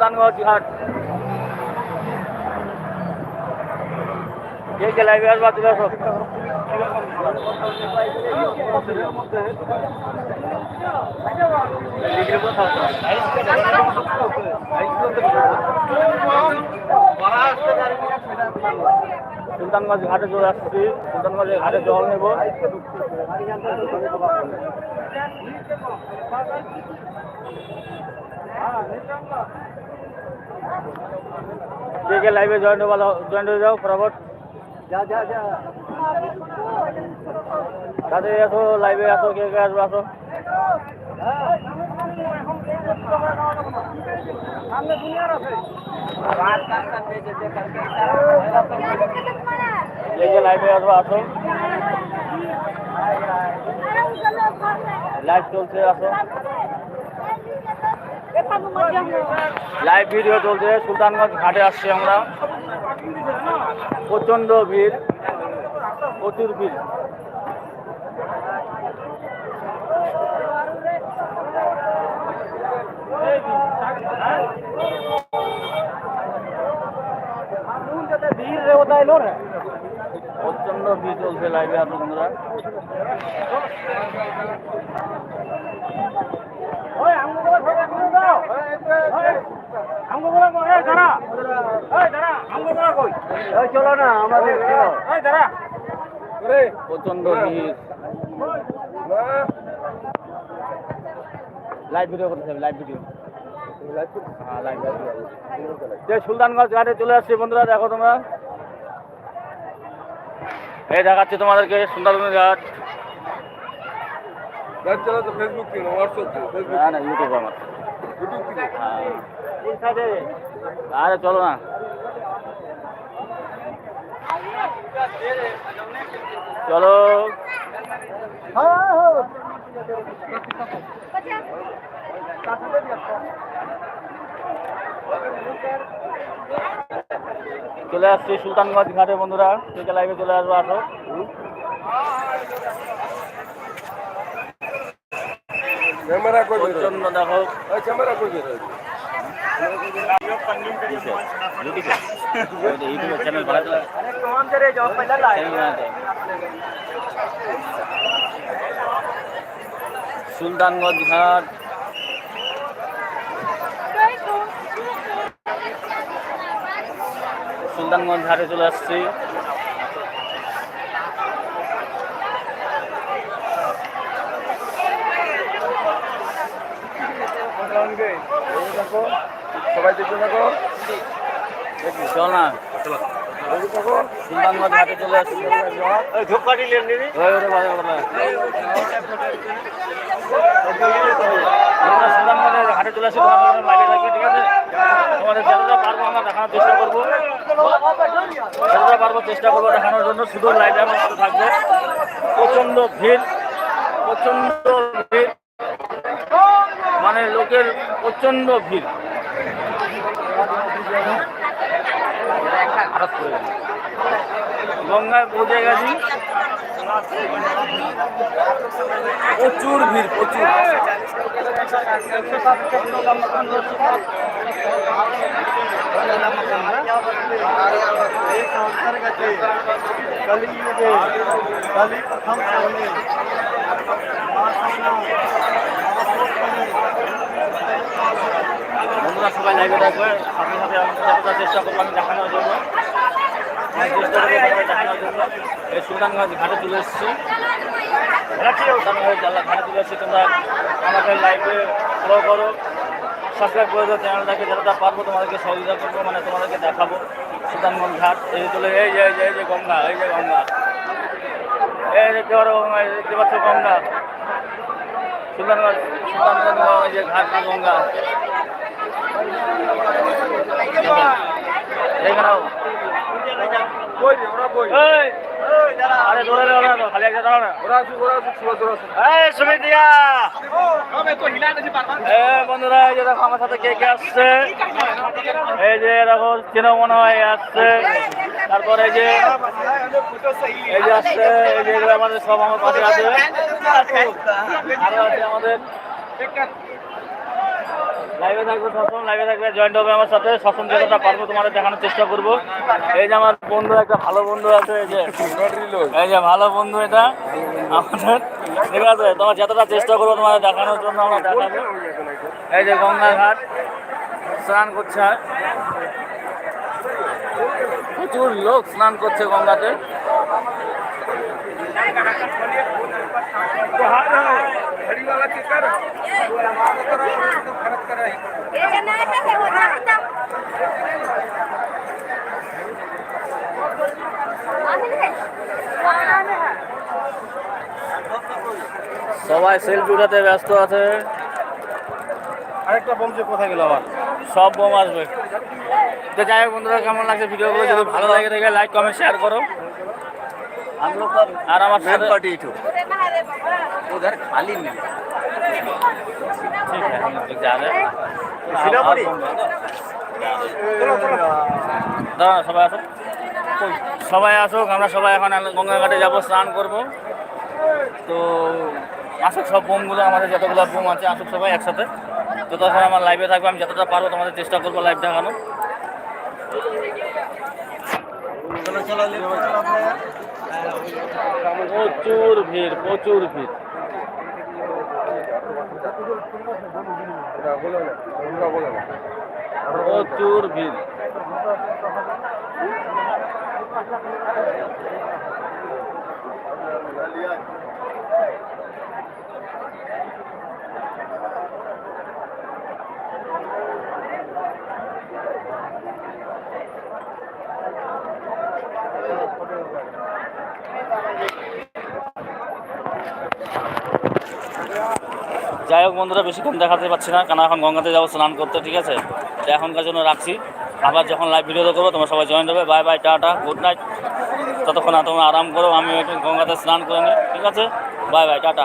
সুলতানগঞ্জ ঘাট আসো সুলতানগঞ্জ ঘাটে চলে আসছি। সুলতানগঞ্জের ঘাটে জল নেব। কে কে লাইভে জয়েন হয়ে জয়েন হয়ে যাও ফটাফট যা যা যা তাদের আসো লাইভে আসো কে কে আসব আসো সামনে দুনিয়ার আছে কে কে লাইভে আসব আসো লাইভ চলছে আসো লাইভ ভিডিও চলছে, সুলতানগঞ্জ ঘাটে আসছি আমরা। প্রচণ্ড ভিড়, প্রচুর ভিড়। প্রচণ্ড ভিড় চলছে লাইভে ওই, আমগো চলো না আমাদের ভিড় লাইভ ভিডিও করতে হবে লাইভ ভিডিও যে সুলতানগঞ্জ ঘাটে চলে আসছি বন্ধুরা দেখো তোমরা এই দেখাচ্ছি তোমাদেরকে সুন্দরবন ঘাট ফেসবুক না হোয়াটসঅ্যাপ না না ইউটিউব আমার আরে চলো। না চলো। চলে আসছি সুলতানগঞ্জ ঘাটে বন্ধুরা। চলে আসব আসো। ক্যামেরা কই বের প্রচন্ড দেখো ওই ক্যামেরা কই বের ইউটিউবে ইউটিউবে চ্যানেল বানাতে अरे कौन करे जॉब पे चल চ্যানেল বানাতে সুলতানগঞ্জ ঘাট সুলতানগঞ্জ ঘাটে চলে আসছি সবাই দেখতে থাকো। চল না। চলে চলে ঠিক আছে? পারব আমরা দেখানোর চেষ্টা করব। পারব চেষ্টা করব দেখানোর জন্য। শুধু লাইটে থাকবে। প্রচণ্ড ভিড় প্রচণ্ড মানে লোকের প্রচণ্ড ভিড়। গঙ্গায় পৌঁছে গেছি। প্রচুর ভিড় প্রচুর। কলিযুগে কলি প্রথম বন্ধুরা, সবাই লাইভে থাকবে। সাথে সাথে আমি যতটা চেষ্টা করব, আমি দেখানোর জন্য। দেখানোর জন্য। এই সুলতানগঞ্জ ঘাটে চলে এসেছি। সুলতানগঞ্জ ঘাটে চলে এসেছি। তোমরা আমাদের লাইভে ফলো করো সাবস্ক্রাইব করে দাও চ্যানেলটাকে যতটা পারব, তোমাদেরকে সহযোগিতা করব মানে তোমাদেরকে দেখাবো। সুলতানগঞ্জ ঘাট, এই চলে এই যে এই যে গঙ্গা, এই যে গঙ্গা। এই দেখতে পারো দেখতে পাচ্ছ গঙ্গা। সুলতানগঞ্জ সুলতানগঞ্জ এই যে ঘাট গঙ্গা দেখে নাও কই রে ওরা কই এই আরে দৌড়ে দাঁড়া না খালি একটা দাঁড়া না ওরা আছে ওরা আছে সুরজ ওরা আছে এই সুমিতিয়া আমি তো হিলা নাছি পারবা এ বন্ধুরা এই যে দেখো আমার সাথে কে কে আসছে? এই যে দেখো চেনো মনে হয় আসছে। তারপরে এই যে এই যে আসছে এই যে আমাদের সব আমার পাশে আছে। আরও আছে আমাদের। লাইভে থাকবে সবসময় লাইভে থাকবে জয়েন্ট হবে আমার সাথে। সবসময় যতটা পারব তোমাদের দেখানোর চেষ্টা করব। এই যে আমার বন্ধু, একটা ভালো বন্ধু আছে, এই যে। এই যে ভালো বন্ধু এটা, আমাদের। ঠিক আছে, তোমার যতটা চেষ্টা করব তোমাদের দেখানোর জন্য আমরা দেখাবো এই যে গঙ্গা ঘাট স্নান করছে। প্রচুর লোক স্নান করছে গঙ্গাতে। সবাই সেলফি উঠাতে ব্যস্ত আছে। আরেকটা বলছে কোথায় গেল আবার? সব বোম আসবে। তো যাই হোক বন্ধুরা কেমন লাগছে ভিডিওগুলো? যদি ভালো লাগে থাকে লাইক কমেন্ট শেয়ার করো। আর আমার সাথে उधर खाली नहीं ठीक है हम लोग जा रहे हैं শিলাপুরি? দাঁড়ান সবাই আসুক সবাই আসুক আমরা সবাই এখন গঙ্গা ঘাটে যাবো স্নান করব তো আসুক সব বোমগুলো আমাদের যতগুলো বোম আছে আসুক সবাই একসাথে তো তখন আমার লাইভে থাকবে আমি যতটা পারবো তোমাদের চেষ্টা করবো লাইভ দেখানো চলো চলো প্রচুর ভিড় প্রচুর ভিড়। প্রচুর ভিড়। যাই হোক বন্ধুরা বেশিক্ষণ দেখাতে পারছি না, কারণ এখন গঙ্গাতে যাব, স্নান করতে, ঠিক আছে? তো এখনকার জন্য রাখছি। আবার যখন লাইভ ভিডিও করব, তোমরা সবাই জয়েন হবে bye bye tata good night ততক্ষণ তোমরা আরাম করো আমি একটু গঙ্গাতে স্নান করে নিই, ঠিক আছে? By bye tata